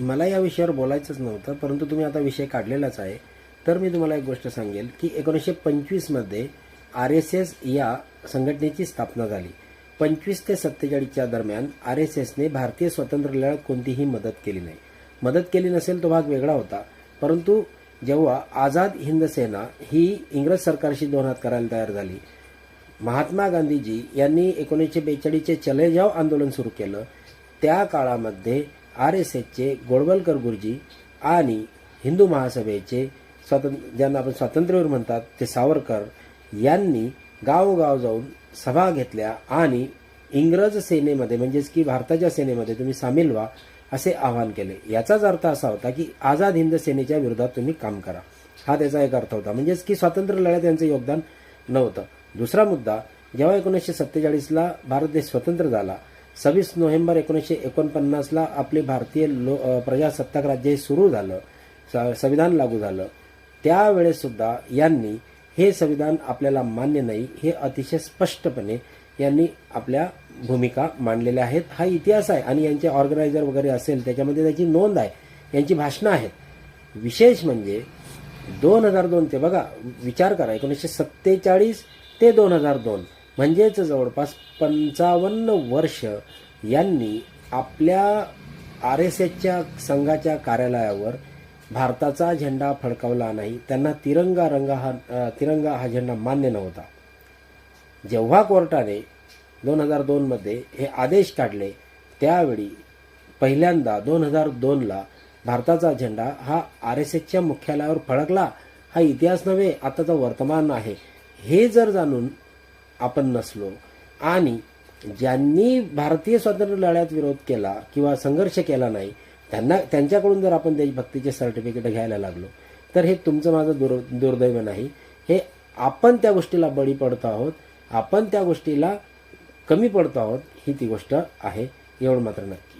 मला या विषयावर बोलायचंच नव्हतं परंतु तुम्ही आता विषय काढलेलाच आहे. तर मी तुम्हाला एक गोष्ट सांगेल की एकोणीसशे पंचवीसमध्ये आर एस एस या संघटनेची स्थापना झाली. पंचवीस ते सत्तेचाळीसच्या दरम्यान आर एस एसने भारतीय स्वातंत्र्य लढ्यात कोणतीही मदत केली नाही. मदत केली नसेल तो भाग वेगळा होता परंतु जेव्हा आझाद हिंद सेना ही इंग्रज सरकारशी दोनात करायला तयार झाली महात्मा गांधीजी यांनी एकोणीसशे बेचाळीसचे चले जाव आंदोलन सुरू केलं. त्या काळामध्ये आर एस एसचे गोडवलकर गुरुजी आणि हिंदू महासभेचे स्वातंत्र्य ज्यांना आपण स्वातंत्र्यवीर म्हणतात ते सावरकर यांनी गावोगाव जाऊन सभा घेतल्या आणि इंग्रज सेनेमध्ये म्हणजेच की भारताच्या सेनेमध्ये तुम्ही सामील व्हा असे आवाहन केले. याचाच अर्थ असा होता की आझाद हिंद सेनेच्या विरोधात तुम्ही काम करा. हा त्याचा एक अर्थ होता. म्हणजेच की स्वातंत्र्य लढ्यात यांचं योगदान नव्हतं. दुसरा मुद्दा जेव्हा एकोणीसशे सत्तेचाळीसला भारत देश स्वतंत्र झाला सव्वीस नोव्हेंबर एकोणीसशे एकोणपन्नासला आपले भारतीय लो प्रजासत्ताक राज्य सुरू झालं. स- संविधान लागू झालं. त्यावेळेसुद्धा यांनी हे संविधान आपल्याला मान्य नाही हे अतिशय स्पष्टपणे यांनी आपल्या भूमिका मांडलेल्या आहेत. हा इतिहास आहे आणि यांचे ऑर्गनायझर वगैरे असेल त्याच्यामध्ये त्याची नोंद आहे यांची भाषणं आहेत. विशेष म्हणजे दोन हजार दोन ते बघा विचार करा एकोणीसशे सत्तेचाळीस ते दोन हजार दोन. म्हणजेच जवळपास पंचावन्न वर्ष यांनी आपल्या आर एस एसच्या संघाच्या कार्यालयावर भारताचा झेंडा फडकावला नाही. त्यांना तिरंगा रंग हा तिरंगा हा झेंडा मान्य नव्हता. जेव्हा कोर्टाने दोन हजार दोनमध्ये हे आदेश काढले त्यावेळी पहिल्यांदा दोन हजार दोनला भारताचा झेंडा हा आर एस एसच्या मुख्यालयावर फडकला. हा इतिहास नव्हे आताचा वर्तमान आहे. हे जर जाणून आपण नसलो. आणि ज्यांनी भारतीय स्वातंत्र्य लढ्यात विरोध केला किंवा संघर्ष केला नाही त्यांना त्यांच्याकडून जर आपण देशभक्तीचे सर्टिफिकेट घ्यायला लागलो तर हे तुमचं माझं दुर दुर्दैव नाही. हे आपण त्या गोष्टीला बळी पडतो आहोत आपण त्या गोष्टीला कमी पडतो आहोत ही ती गोष्ट आहे एवढं मात्र नक्की.